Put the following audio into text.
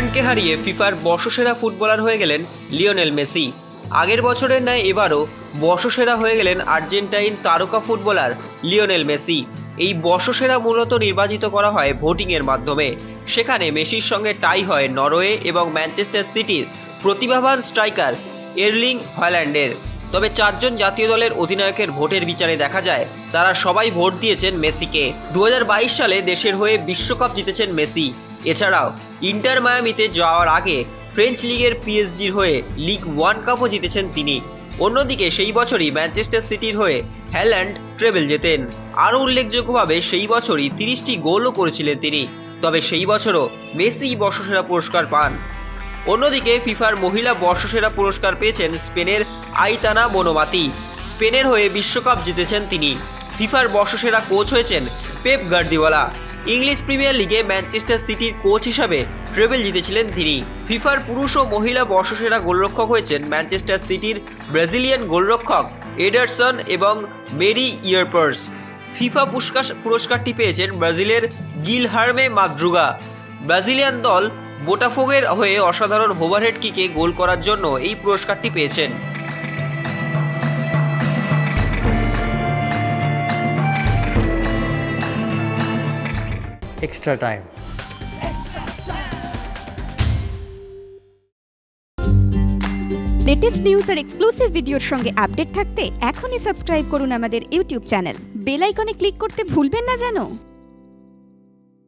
নেইমারকে হারিয়ে ফিফার বর্ষসেরা ফুটবলার হয়ে গেলেন লিওনেল মেসি। আগের বছরের ন্যায় এবারও বর্ষসেরা হয়ে গেলেন আর্জেন্টাইন তারকা ফুটবলার লিওনেল মেসি। এই বর্ষসেরা মূলত নির্বাচিত করা হয় ভোটিংয়ের মাধ্যমে। সেখানে মেসির সঙ্গে টাই হয় নরওয়ে এবং ম্যানচেস্টার সিটির প্রতিভাবান স্ট্রাইকার এরলিং হল্যান্ডের। তবে চারজন জাতীয় দলের অধিনায়কের ভোটের বিচারে দেখা যায়, তারা সবাই ভোট দিয়েছেন মেসিকে। দু হাজার বাইশ সালে দেশের হয়ে বিশ্বকাপ জিতেছেন মেসি। এছাড়াও, ইন্টার মায়ামিতে যাওয়ার আগে ফ্রেঞ্চ লিগের পিএসজির হয়ে লিগ ওয়ান কাপও জিতেছেন তিনি। অন্যদিকে সেই বছরই ম্যানচেস্টার সিটির হয়ে হ্যাল্যান্ড ট্রেবেল জেতেন। আরও উল্লেখযোগ্যভাবে সেই বছরই তিরিশটি গোলও করেছিলেন তিনি। তবে সেই বছরও মেসি বর্ষসেরা পুরস্কার পান। অন্যদিকে ফিফার মহিলা বর্ষসেরা পুরস্কার পেয়েছেন স্পেনের আইতানা মনোমাতি। স্পেনের হয়ে বিশ্বকাপ জিতেছেন তিনি। ফিফার বর্ষসেরা কোচ হয়েছেন পেপ গার্দিওয়ালা। ইংলিশ প্রিমিয়ার লিগে ম্যানচেস্টার সিটির কোচ হিসাবে ট্রেবেল জিতেছিলেন তিনি। ফিফার পুরুষ ও মহিলা বর্ষসেরা গোলরক্ষক হয়েছেন ম্যানচেস্টার সিটির ব্রাজিলিয়ান গোলরক্ষক এডারসন এবং মেরি ইয়ারপার্স। ফিফা পুরস্কার পুরস্কারটি পেয়েছেন ব্রাজিলের গিলহার্মে মাদ্রুগা। ব্রাজিলিয়ান দল বোটাফোগের হয়ে অসাধারণ ওভারহেড কিকে গোল করার জন্য এই পুরস্কারটি পেয়েছেন। Extra time. লেটেস্ট নিউজ আর এক্সক্লুসিভ ভিডিওর সঙ্গে আপডেট থাকতে এখনই সাবস্ক্রাইব করুন আমাদের ইউটিউব চ্যানেল বেল আইকনে ক্লিক করতে ভুলবেন না জানো?